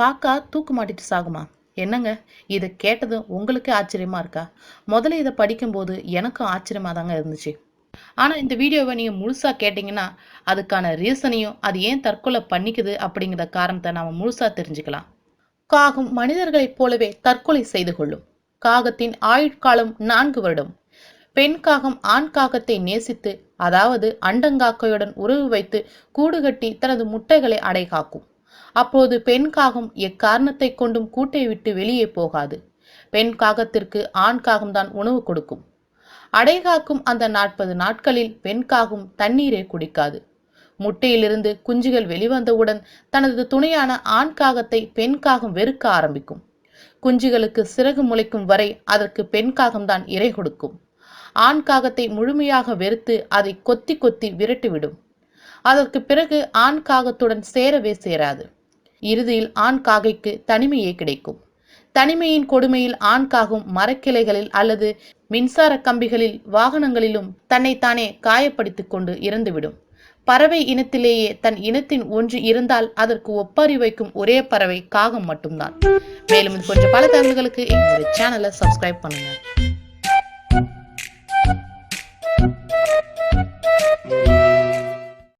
காக்கா தூக்கு மாட்டிட்டு சாகுமா? என்னங்க? இதை கேட்டதும் உங்களுக்கு ஆச்சரியமா இருக்கா? முதல்ல இதை படிக்கும்போது எனக்கும் ஆச்சரியமாக தாங்க இருந்துச்சு. ஆனால் இந்த வீடியோவை நீங்கள் முழுசாக கேட்டிங்கன்னா அதுக்கான ரீசனையும் அது ஏன் தற்கொலை பண்ணிக்குது அப்படிங்கிற காரணத்தை நாம் முழுசாக தெரிஞ்சுக்கலாம். காகம் மனிதர்களைப் போலவே தற்கொலை செய்து கொள்ளும். காகத்தின் ஆயுட்காலம் நான்கு வருடம். பெண் காகம் ஆண் காகத்தை நேசித்து அதாவது அண்டங்காக்கையுடன் உறவு வைத்து கூடு கட்டி தனது முட்டைகளை அடை காக்கும் அப்போது பெண் காகம் எக்காரணத்தை கொண்டும் கூட்டை விட்டு வெளியே போகாது. பெண் காகத்திற்கு ஆண் காகம்தான் உணவு கொடுக்கும். அடைகாக்கும் அந்த நாற்பது நாட்களில் பெண் காகம் தண்ணீரை குடிக்காது. முட்டையிலிருந்து குஞ்சுகள் வெளிவந்தவுடன் தனது துணையான ஆண் காகத்தை பெண் காகம் வெறுக்க ஆரம்பிக்கும். குஞ்சுகளுக்கு சிறகு முளைக்கும் வரை அதற்கு பெண் காகம்தான் இறை கொடுக்கும். ஆண் காகத்தை முழுமையாக வெறுத்து அதை கொத்தி கொத்தி விரட்டிவிடும். அதற்கு பிறகு ஆண் காகத்துடன் சேரவே சேராது. இறுதியில் ஆண் காகைக்கு தனிமையே கிடைக்கும். தனிமையின் கொடுமையில் ஆண்காகும் மரக்கிளைகளில் அல்லது மின்சார கம்பிகளில் வாகனங்களிலும் தன்னைத்தானே காயப்படுத்திக் கொண்டு இறந்துவிடும். பறவை இனத்திலேயே தன் இனத்தின் ஒன்று இருந்தால் அதற்கு ஒப்பாரி வைக்கும் ஒரே பறவை காகம் மட்டும்தான். மேலும் இது போன்ற பல தகவல்களுக்கு எங்களுடைய சேனலை சப்ஸ்கிரைப் பண்ணுங்கள்